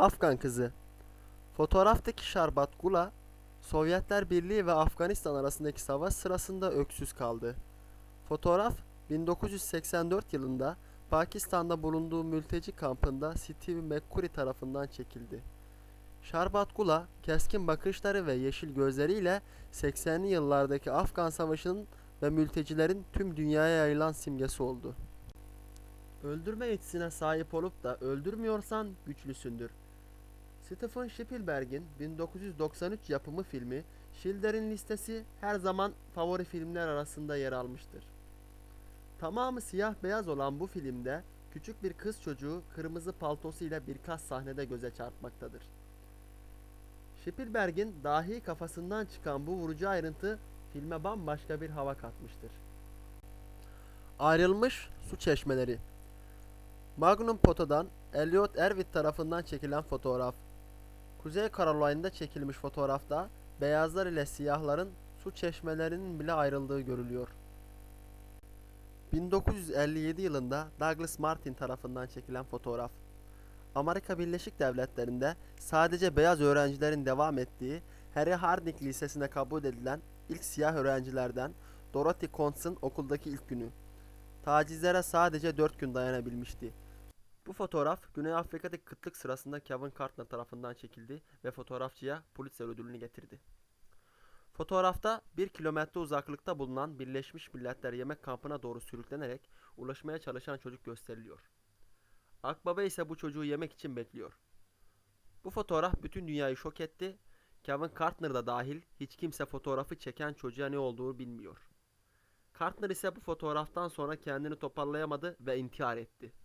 Afgan kızı. Fotoğraftaki Şarbat Gula, Sovyetler Birliği ve Afganistan arasındaki savaş sırasında öksüz kaldı. Fotoğraf 1984 yılında Pakistan'da bulunduğu mülteci kampında Steve McCurry tarafından çekildi. Şarbat Gula, keskin bakışları ve yeşil gözleriyle 80'li yıllardaki Afgan Savaşı'nın ve mültecilerin tüm dünyaya yayılan simgesi oldu. Öldürme yetisine sahip olup da öldürmüyorsan güçlüsündür. Stephen Spielberg'in 1993 yapımı filmi Schindler'in Listesi her zaman favori filmler arasında yer almıştır. Tamamı siyah beyaz olan bu filmde küçük bir kız çocuğu kırmızı paltosuyla birkaç sahnede göze çarpmaktadır. Spielberg'in dahi kafasından çıkan bu vurucu ayrıntı filme bambaşka bir hava katmıştır. Ayrılmış su çeşmeleri Magnum Poto'dan Elliot Erwitt tarafından çekilen fotoğraf. Kuzey Carolina'da çekilmiş fotoğrafta beyazlar ile siyahların su çeşmelerinin bile ayrıldığı görülüyor. 1957 yılında Douglas Martin tarafından çekilen fotoğraf. Amerika Birleşik Devletleri'nde sadece beyaz öğrencilerin devam ettiği Harry Harding Lisesi'ne kabul edilen ilk siyah öğrencilerden Dorothy Const'ın okuldaki ilk günü. Tacizlere sadece 4 gün dayanabilmişti. Bu fotoğraf Güney Afrika'daki kıtlık sırasında Kevin Cartner tarafından çekildi ve fotoğrafçıya Pulitzer ödülünü getirdi. Fotoğrafta 1 kilometre uzaklıkta bulunan Birleşmiş Milletler yemek kampına doğru sürüklenerek ulaşmaya çalışan çocuk gösteriliyor. Akbaba ise bu çocuğu yemek için bekliyor. Bu fotoğraf bütün dünyayı şok etti. Kevin Cartner da dahil hiç kimse fotoğrafı çeken çocuğa ne olduğunu bilmiyor. Cartner ise bu fotoğraftan sonra kendini toparlayamadı ve intihar etti.